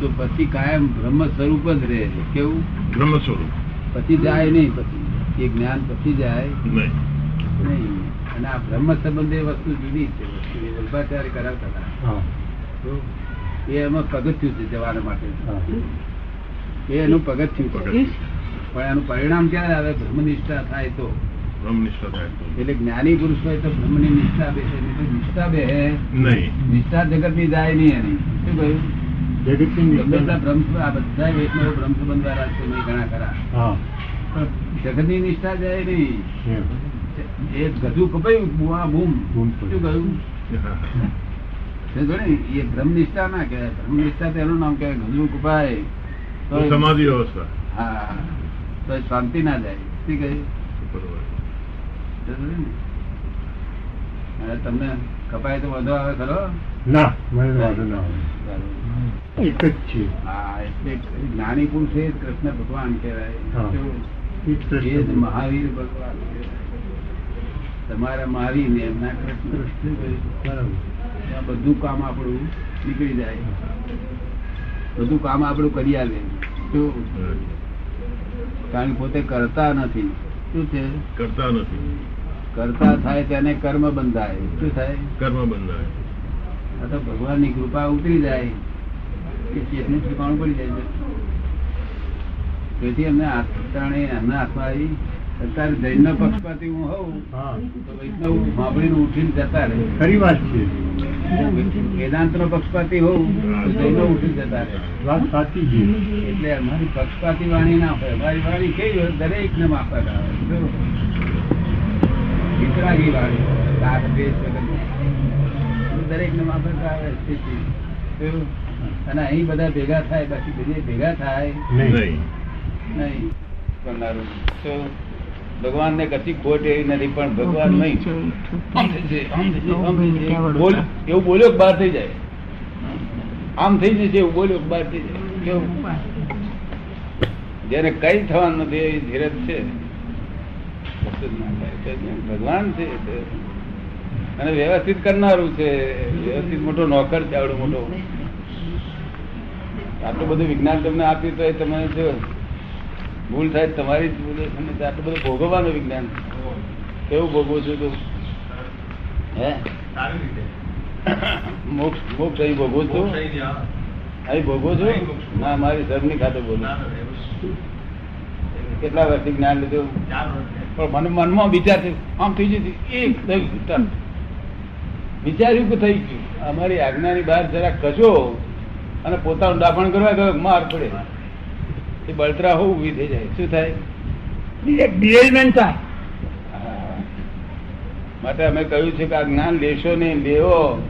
તો પછી કાયમ બ્રહ્મ સ્વરૂપ જ રહે છે. કેવું? બ્રહ્મ સ્વરૂપ. પછી જાય નહીં પછી. એ જ્ઞાન પછી જાય? નહીં. અને આ બ્રહ્મ સંબંધ વસ્તુ જુદી છે. વસ્તુ વલ્ભાચાર્ય કરાવતા હતા. હા. તો એ એમાં પગથિયું છે જવાના માટે. એ એનું પગથિયું પગથિયું. પણ એનું પરિણામ ક્યારે આવે? બ્રહ્મનિષ્ઠા થાય તો. બ્રહ્મ. એટલે જ્ઞાની પુરુષ હોય તો બ્રહ્મની નિષ્ઠા બે નિષ્ઠા બે નહીં. નિષ્ઠા જગતની જાય નહીં એની. શું કહ્યું? જગતની ગમે એટલા નિષ્ઠા આ બધા વૈષ્ણવ બ્રહ્મ સંબંધ છે નહીં ઘણા ખરા. જગતની નિષ્ઠા જાય નહીં. એ ગધું કપાયું બુઆ બૂમ. શું કહ્યું? એ બ્રહ્મ નિષ્ઠા ના કહેવાય. બ્રહ્મ નિષ્ઠા તો એનું નામ કહેવાય ગધું કપાય. તો સમાધિ અવસ્થા હા. તો શાંતિ ના જાય. શું કહ્યું? ને? અને તમને કપાય તો વધુ આવે ખરો? ના મને વાંધો ના આવે. એક જ છે. હા એટલે જ્ઞાની પુરુષ એ કૃષ્ણ ભગવાન કહેવાય. એ જ મહાવીર ભગવાન તમારા મહાવીર ને એમના કૃષ્ણ. બધું કામ આપણું નીકળી જાય. બધું કામ આપણું કરી આવે. કારણ પોતે કરતા નથી. શું છે? કરતા નથી. કરતા થાય તેને કર્મ બંધાય. શું થાય? કર્મ બંધાય. આ તો ભગવાનની કૃપા ઉતરી જાય. કે ચેતનું ઠેકાણું પડી જાય તેથી અમને ત્રણે એમના હાથમાં આવી. અત્યારે જૈનનો પક્ષપાતી હું હોઉં હા. તો વૈષ્ણવ સાંભળીને ઉઠીને જતા રહે. ખરી વાત છે. વેદાંત નો પક્ષપાતી હોઉં તો જૈનો ઉઠીને જતા રહે. વાત સાચી છે. એટલે અમારી પક્ષપાતી વાણી ના હોય. અમારી વાણી કેવી હોય? દરેક ને માફક આવે જો. વિતરાગી વાણી રાગ દ્વેષ વગરની. દરેક ને આવે સ્થિતિ. અને અહીં બધા ભેગા થાય બાકી બીજે ભેગા થાય. નહીં. નહીં. નહીં. કરનારું. તો ભગવાન ને કશી ખોટ એવી નથી પણ ભગવાન નહીં. એવું બોલ્યો બાર બહાર થઈ જાય? આમ થઈ જશે એવું બોલ્યો બાર બહાર થઈ જાય? કેવું? જેને કઈ થવાનું નથી એ ધીરજ છે. જ ના થાય. ભગવાન છે અને વ્યવસ્થિત કરનારું છે. વ્યવસ્થિત મોટો નોકર છે આવડો મોટો. આટલું બધું વિજ્ઞાન તમને આપ્યું તો એ તમે જો ભૂલ થાય તમારી જ ભૂલ છે. આટલું બધું ભોગવવાનું વિજ્ઞાન કેવું ભોગવું છું તું? હે? મોક્ષ મોક્ષ અહીં ભોગવું છું? અહીં ભોગવું છું? ના મારી સરની ખાતે બોલું કેટલા વર્ષથી જ્ઞાન લીધું? પણ મને મનમાં વિચાર થયો આમ થઈ જતી એક થઈ વિચાર્યું કે થઈ ગયું. અમારી આજ્ઞાની બહાર જરા કશો અને પોતાનું દાફણ કરવા ગયો માર પડે. એ બળતરા હોવું ઊભી થઈ જાય. શું થાય? હા. માટે અમે કહ્યું છે કે આ જ્ઞાન લેશો ને લેવો.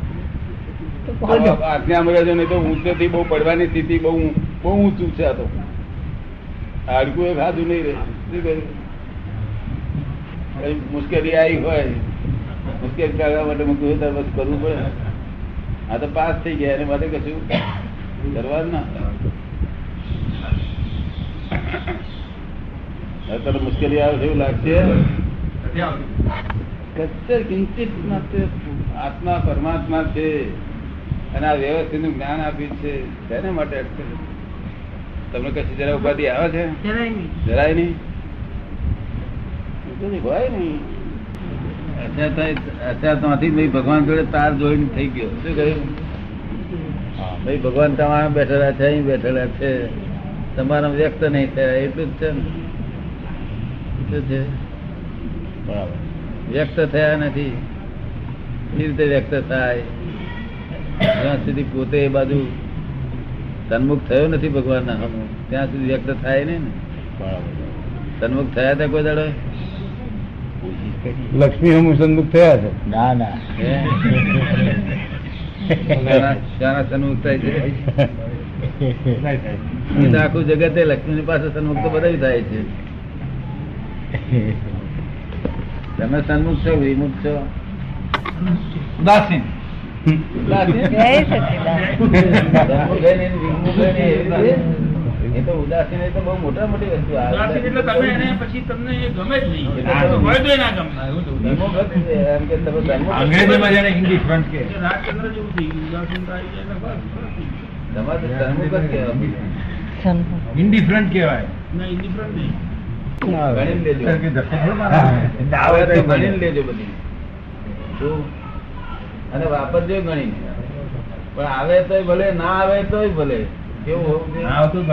આજ્ઞા મર્યાદો નહીં તો ઊંચેથી બહુ પડવાની સ્થિતિ બહુ બહુ ઊંચું છે આ તો. હાડકું એ ખાધું નહીં રહે. શું મુશ્કેલી આવી હોય મુશ્કેલી કાઢવા માટે મેં હોય બસ કરવું પડે. આ તો પાસ થઈ ગયા એને માટે કશું કરવાનું ના. તને મુશ્કેલી આવે એવું લાગશે? કચ્છર કિંચિત માટે આત્મા પરમાત્મા છે. અને આ વ્યવસ્થિતનું જ્ઞાન આપ્યું છે. તેને માટે અટકે તમને કશી જરા ઉપાધિ આવે છે? જરાય નહીં. જરાય નહીં? અત્યાર થાય- અત્યાર ત્યાંથી ભગવાન જોડે તાર જોઈને થઈ ગયો. શું કહ્યું? હા, ભાઈ ભગવાન તમારા બેઠેલા છે અહીં બેઠેલા છે. તમારા વ્યક્ત નહીં થયા એટલું જ છે ને. છે. બરાબર. વ્યક્ત થયા નથી. એ રીતે વ્યક્ત થાય? જ્યાં સુધી પોતે એ બાજુ તન્મુખ થયો નથી ભગવાનના ત્યાં સુધી વ્યક્ત થાય નહીં ને. તન્મુખ થયા હતા કોઈ દાડો? લક્ષ્મી હમુ સન્મુખ થયા છે. ના ના. આખું જગતે લક્ષ્મી પાસે સન્મુખ તો બધા થાય છે. તમે સન્મુખ છો વિમુખ છો? ઉદાસીન. ઉદાસીન? એ તો ઉદાસીન એ તો બહુ મોટા મોટી વસ્તુ આ ઉદાસીન એટલે તમે એને પછી તમને ગમે જ નહીં આ તો હોય તોય ના ગમે ધર્મો ગત છે, એમ કે તમે અંગ્રેજીમાં જેને ઇન્ડિફરન્ટ કે રાજચંદ્ર જેવું થઈ ગયું આવી જાય. તમારે. ઇન્ડિફરન્ટ કહેવાય ના નહીં ગણીને લેજો. બધી અને વાપરજો ગણી પણ આવે તોય ભલે ના આવે તોય ભલે ના આવતું